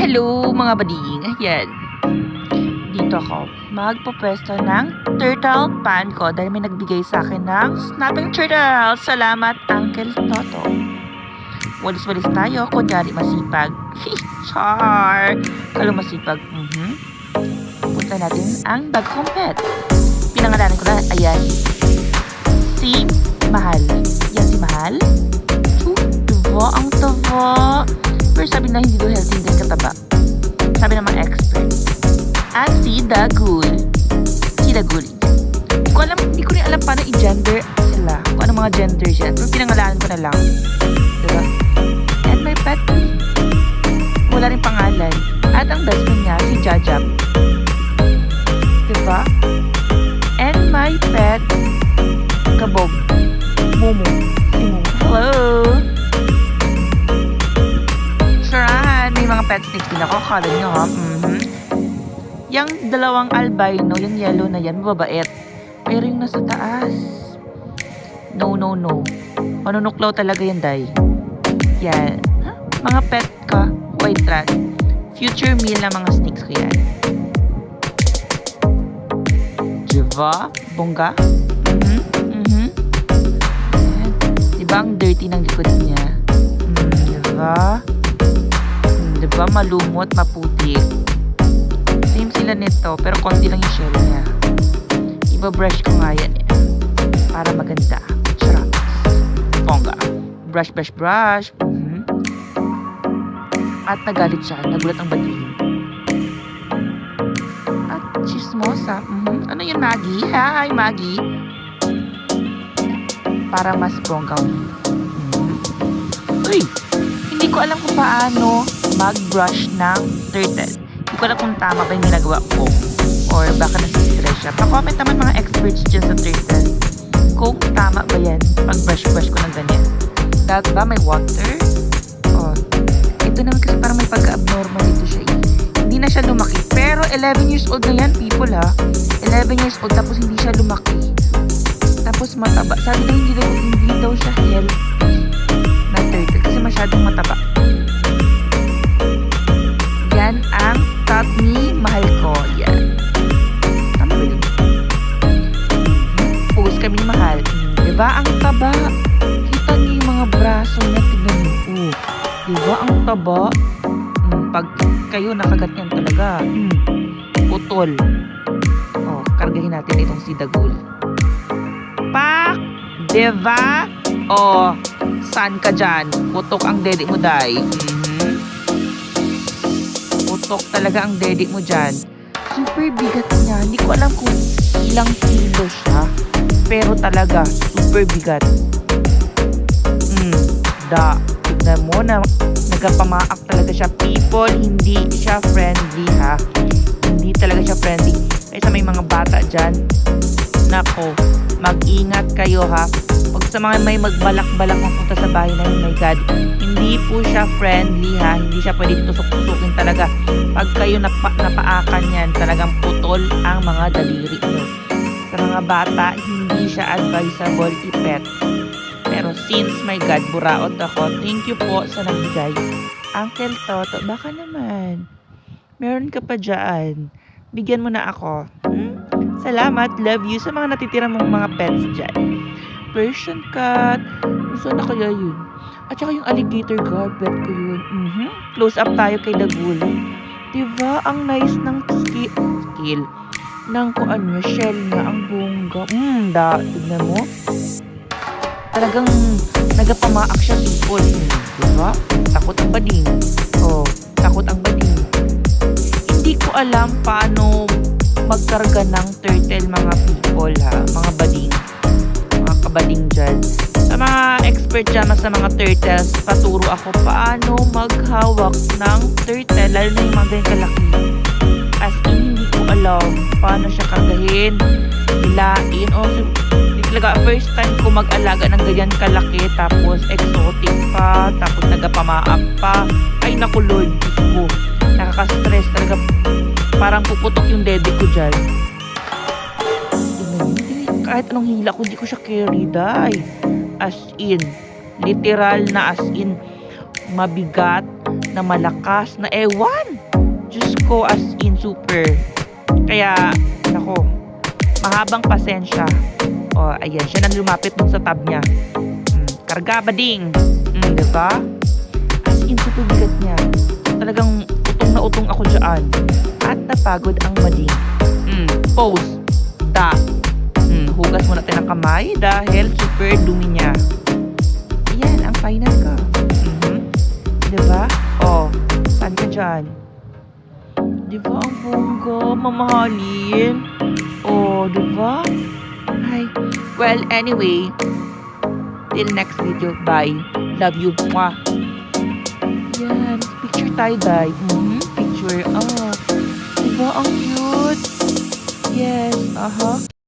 Hello mga bading. Ayan. Dito ako. Magpapwesto ng turtle pan ko dahil may nagbigay sa akin ng snapping turtle. Salamat, Uncle Toto. Walis-walis tayo. Kunyari masipag. Char! Kalo masipag. Mhm. Punta natin ang bag kong pet. Pinangalanan ko na. Ayan. Si Mahal. Yan si Mahal. Diba? Ang taba. Pero sabi na hindi daw healthy kataba. Sabi ng mga expert. At si Dagul. Si Dagul. Hindi ko alam, hindi ko rin alam paano i-gender sila. Kung ano mga genders yan. Pero pinangalanan ko na lang. Diba? And my pet, wala rin pangalan. At ang best friend niya, si Jajab. Diba? And my pet, Kabog. Momo. Snakes din ako. Akala nyo ha? Mhm. Yung dalawang albino, yung yellow na yan, mababait. Pero yung nasa taas, no, no, no. Manunuklaw talaga yan, day. Yan. Ha? Mga pet ka, white rat. Future meal na mga snakes ko yan. Diba? Bongga? Mhm. Mhm. Yan. Diba ang dirty ng likod niya? Mm, diba? Mm, diba malumot, maputi? Same sila nito, pero konti lang yung shell niya. Iba-brush ko nga yan eh. Para maganda. Charot. Bongga. Brush, brush, brush. Mhm. At nagalit siya. Nagulat ang bading. At chismosa. Mhm. Ano yun, Maggie? Hi, Maggie. Para mas bonggang. Mhm. Uy! Hindi ko alam kung paano mag-brush ng turtle. Hindi ko alam kung tama ba yung ginagawa ko. Or baka nasistress siya. Pa-comment naman mga experts dyan sa turtle. Kung tama ba yan pag-brush-brush ko ng ganyan. Dapat ba may water? Oh. Ito naman kasi parang may pagka-abnormal dito siya eh. Hindi na siya lumaki. Pero 11 years old na yan, people ha. 11 years old tapos hindi siya lumaki. Tapos mataba. Sabi na hindi daw, hindi daw siya healthy na turtle kasi masyadong mataba. Diba ang taba? Hmm, pag kayo nakagat niyan talaga. Hmm. Putol. Oh, kargahin natin itong si Dagul. Pak! Diba? Oh, saan ka dyan? Putok ang dede mo, day. Mhm. Putok talaga ang dede mo dyan. Super bigat niya. Hindi ko alam kung ilang kilo siya. Pero talaga, super bigat. Hmm, da. Tignan mo na nagapamaak talaga siya. People, hindi siya friendly ha. Hindi talaga siya friendly. Kaya sa may mga bata dyan, nako, mag-ingat kayo ha. Pag sa mga may magbalak-balak mapunta sa bahay na yun, my God, hindi po siya friendly ha. Hindi siya pwede tusok-tusokin talaga. Pag kayo napa, napaakan yan, talagang putol ang mga daliri nyo. Sa mga bata, hindi siya advisable i-pet. Pero since my God, buraot ako, thank you po sa nagbigay. Uncle Toto, baka naman. Meron ka pa dyan. Bigyan mo na ako. Hmm? Salamat, love you sa mga natitira mong mga pets dyan. Persian cat. Saan na kaya yun? At saka yung alligator guard, pet ko yun. Mhm. Close up tayo kay Dagul. Diba? Ang nice ng ski- skill. Ng kung ano shell niya, ang bongga. Hmm, da, tignan mo. Talagang nagapamaak siya people. Diba? Takot ang bading. Oh, takot ang bading. Hindi ko alam paano magkarga ng turtle mga people ha, mga bading, mga kabading dyan. Sa mga expert dyan sa mga turtles, paturo ako paano maghawak ng turtle, lalo na yung mga ganyan kalaki. As in, hindi ko alam paano siya kargahin, hilain, o talaga, first time ko mag-alaga ng ganyan kalaki, tapos exotic pa, tapos nagapamaak pa. Ay naku Lord, ko, nakaka-stress talaga parang puputok yung dede ko dyan. Kahit anong hila ko, hindi ko siya carry, die. As in, literal na as in, mabigat, na malakas na ewan. Diyos ko as in super. Kaya, nako, mahabang pasensya. O, ayan, siya na lumapit dun sa tab niya. Mm, karga ba ding? Mm, diba? As in, super bigat niya. Talagang utong na utong ako dyan. At napagod ang mading. Mm, pose. Da. Mm, hugas mo natin ang kamay dahil super dumi niya. Ayan, ang final ka. Mhm. Diba? Oh, saan ka dyan? Diba ang bongga, mamahalin? Oh, diba? Well, anyway, till next video, bye. Love you, mwah. Yan, picture tayo, day. Mhm, picture, ah. Diba ang cute? Yes, aha.